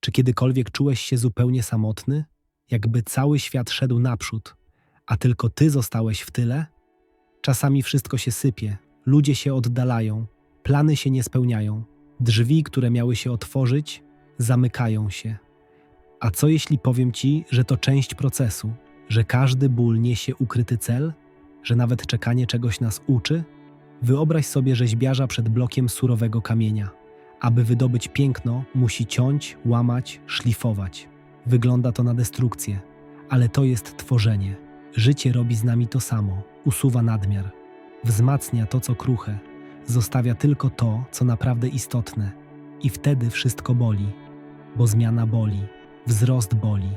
Czy kiedykolwiek czułeś się zupełnie samotny? Jakby cały świat szedł naprzód, a tylko ty zostałeś w tyle? Czasami wszystko się sypie, ludzie się oddalają, plany się nie spełniają, drzwi, które miały się otworzyć, zamykają się. A co jeśli powiem ci, że to część procesu, że każdy ból niesie ukryty cel, że nawet czekanie czegoś nas uczy? Wyobraź sobie rzeźbiarza przed blokiem surowego kamienia. Aby wydobyć piękno, musi ciąć, łamać, szlifować. Wygląda to na destrukcję, ale to jest tworzenie. Życie robi z nami to samo, usuwa nadmiar, wzmacnia to, co kruche, zostawia tylko to, co naprawdę istotne. I wtedy wszystko boli, bo zmiana boli, wzrost boli.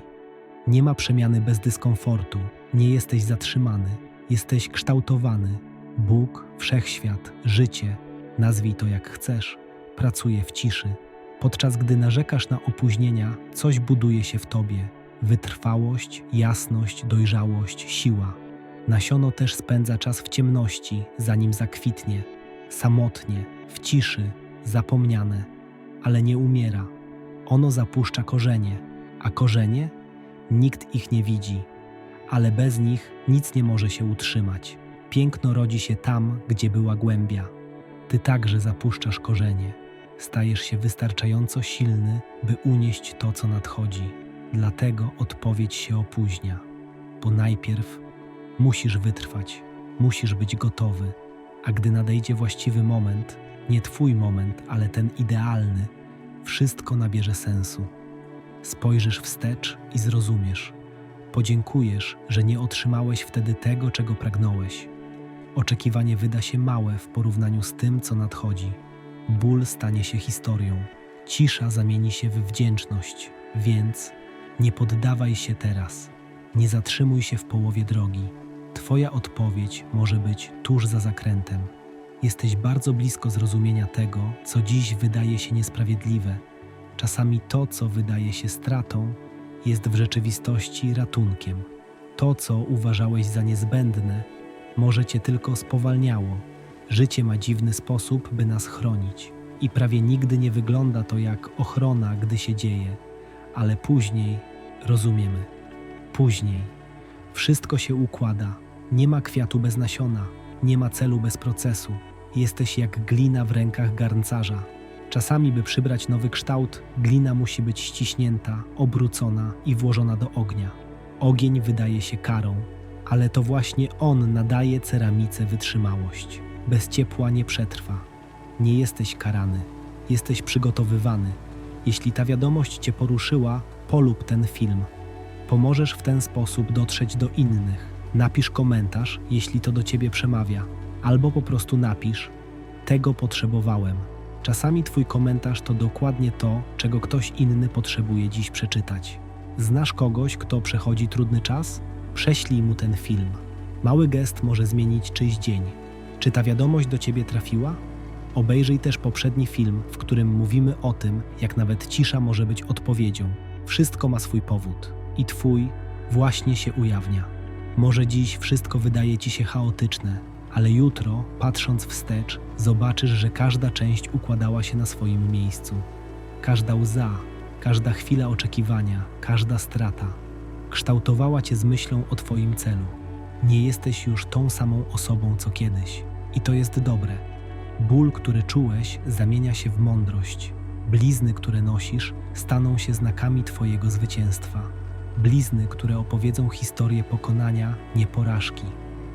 Nie ma przemiany bez dyskomfortu, nie jesteś zatrzymany, jesteś kształtowany. Bóg, wszechświat, życie, nazwij to jak chcesz, pracuje w ciszy. Podczas gdy narzekasz na opóźnienia, coś buduje się w tobie. Wytrwałość, jasność, dojrzałość, siła. Nasiono też spędza czas w ciemności, zanim zakwitnie. Samotnie, w ciszy, zapomniane, ale nie umiera. Ono zapuszcza korzenie, a korzenie? Nikt ich nie widzi, ale bez nich nic nie może się utrzymać. Piękno rodzi się tam, gdzie była głębia. Ty także zapuszczasz korzenie. Stajesz się wystarczająco silny, by unieść to, co nadchodzi. Dlatego odpowiedź się opóźnia, bo najpierw musisz wytrwać, musisz być gotowy, a gdy nadejdzie właściwy moment, nie Twój moment, ale ten idealny, wszystko nabierze sensu. Spojrzysz wstecz i zrozumiesz. Podziękujesz, że nie otrzymałeś wtedy tego, czego pragnąłeś. Oczekiwanie wyda się małe w porównaniu z tym, co nadchodzi. Ból stanie się historią, cisza zamieni się w wdzięczność, więc nie poddawaj się teraz. Nie zatrzymuj się w połowie drogi. Twoja odpowiedź może być tuż za zakrętem. Jesteś bardzo blisko zrozumienia tego, co dziś wydaje się niesprawiedliwe. Czasami to, co wydaje się stratą, jest w rzeczywistości ratunkiem. To, co uważałeś za niezbędne, może cię tylko spowalniało. Życie ma dziwny sposób, by nas chronić. I prawie nigdy nie wygląda to jak ochrona, gdy się dzieje, ale później rozumiemy. Później wszystko się układa. Nie ma kwiatu bez nasiona, nie ma celu bez procesu. Jesteś jak glina w rękach garncarza. Czasami, by przybrać nowy kształt, glina musi być ściśnięta, obrócona i włożona do ognia. Ogień wydaje się karą, ale to właśnie on nadaje ceramice wytrzymałość. Bez ciepła nie przetrwa. Nie jesteś karany, jesteś przygotowywany. Jeśli ta wiadomość cię poruszyła, polub ten film. Pomożesz w ten sposób dotrzeć do innych. Napisz komentarz, jeśli to do ciebie przemawia, albo po prostu napisz: Tego potrzebowałem. Czasami twój komentarz to dokładnie to, czego ktoś inny potrzebuje dziś przeczytać. Znasz kogoś, kto przechodzi trudny czas? Prześlij mu ten film. Mały gest może zmienić czyjś dzień. Czy ta wiadomość do ciebie trafiła? Obejrzyj też poprzedni film, w którym mówimy o tym, jak nawet cisza może być odpowiedzią. Wszystko ma swój powód i twój właśnie się ujawnia. Może dziś wszystko wydaje ci się chaotyczne, ale jutro, patrząc wstecz, zobaczysz, że każda część układała się na swoim miejscu. Każda łza, każda chwila oczekiwania, każda strata kształtowała cię z myślą o Twoim celu. Nie jesteś już tą samą osobą co kiedyś, i to jest dobre. Ból, który czułeś, zamienia się w mądrość. Blizny, które nosisz, staną się znakami Twojego zwycięstwa. Blizny, które opowiedzą historię pokonania, nie porażki.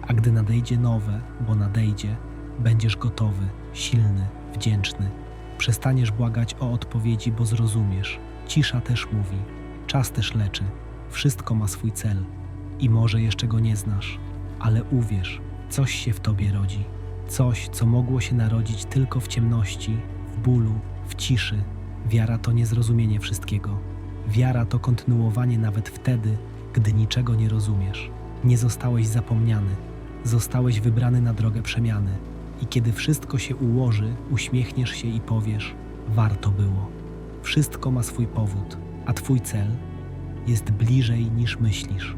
A gdy nadejdzie nowe, bo nadejdzie, będziesz gotowy, silny, wdzięczny. Przestaniesz błagać o odpowiedzi, bo zrozumiesz. Cisza też mówi, czas też leczy. Wszystko ma swój cel i może jeszcze go nie znasz, ale uwierz, coś się w tobie rodzi. Coś, co mogło się narodzić tylko w ciemności, w bólu, w ciszy. Wiara to niezrozumienie wszystkiego. Wiara to kontynuowanie nawet wtedy, gdy niczego nie rozumiesz. Nie zostałeś zapomniany, zostałeś wybrany na drogę przemiany. I kiedy wszystko się ułoży, uśmiechniesz się i powiesz: Warto było. Wszystko ma swój powód, a twój cel jest bliżej niż myślisz.